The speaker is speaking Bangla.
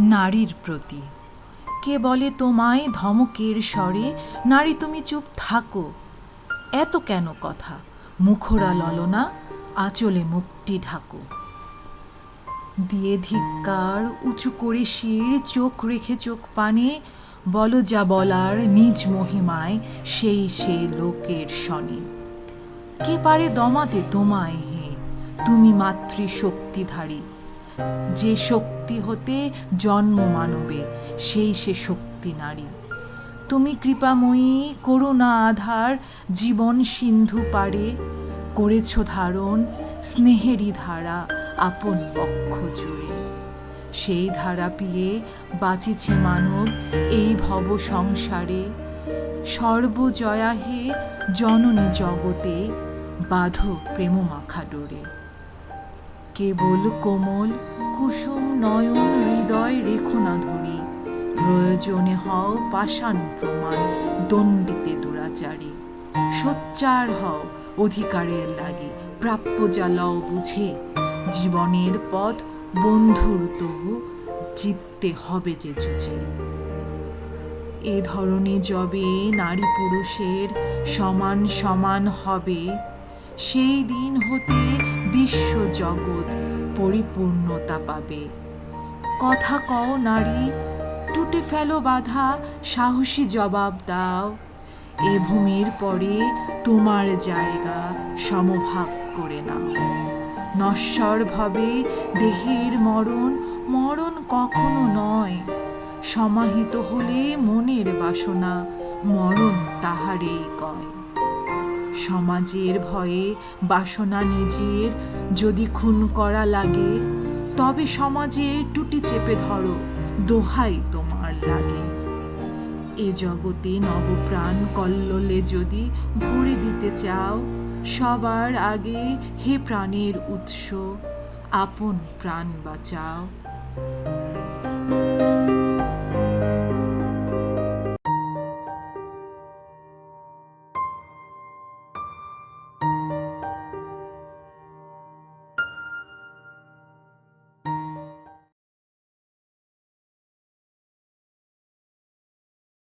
নারীর প্রতি। কে বলে তোমায় ধমকের স্বরে, নারী তুমি চুপ থাকো। এত কেন কথা? মুখরা ললনা আঁচলে মুক্তি ঢাকো। দিয়ে ধিক্কার উঁচু করে শির, চোখ রেখে চোখ পানে, বল যা বলার নিজ মহিমায়, সেই সে লোকের শনে। কে পারে দমাতে তোমায় হে? তুমি মাতৃ শক্তিধারী যে শক্তি হতে জন্ম মানবে, সেই সে শক্তি নারী। তুমি কৃপাময়ী, করুণা আধার, জীবন সিন্ধু পারে, করেছ ধারণ, স্নেহেরই ধারা আপন বক্ষ জুড়ে। সেই ধারা পিয়ে বাঁচিছে মানব এই ভব সংসারে। সর্বজয়া হে জননী জগতে, বাঁধ প্রেম মাখা ডোরে। কেবল কোমল, কুসুম নয়ন হৃদয় রেখো না ধরি। প্রয়োজনে হও পাষাণ প্রমাণ, দণ্ডিতে দুরাচারী। সোচ্চার হও অধিকারের লাগে, প্রাপ্য যা লও বুঝে। জীবনের পথ বন্ধুর তবু জিততে হবে যে যুঝে। এ ধরনে যবে নারী পুরুষের সমান সমান হবে সেই দিন হতে বিশ্ব জগৎ পরিপূর্ণতা পাবে। কথা কও নারী, টুটে ফেলো বাধা, সাহসী জবাব দাও। এ ভূমির পরে তোমার জায়গা সমভাগ করে নাও। নশ্বর ভাবে দেহের মরণ মরণ কখনো নয়। সমাহিত হলে মনের বাসনা, মরণ তাহারেই কয়। সমাজের ভয়ে বাসনা নিজের, যদি খুন করা লাগে, তবে সমাজে টুটি চেপে ধরো, দোহাই তোমার লাগে। এ জগতে নবপ্রাণ কল্লোলে যদি ভরে দিতে চাও, সবার আগে হে প্রাণের উৎস, আপন প্রাণ বাঁচাও।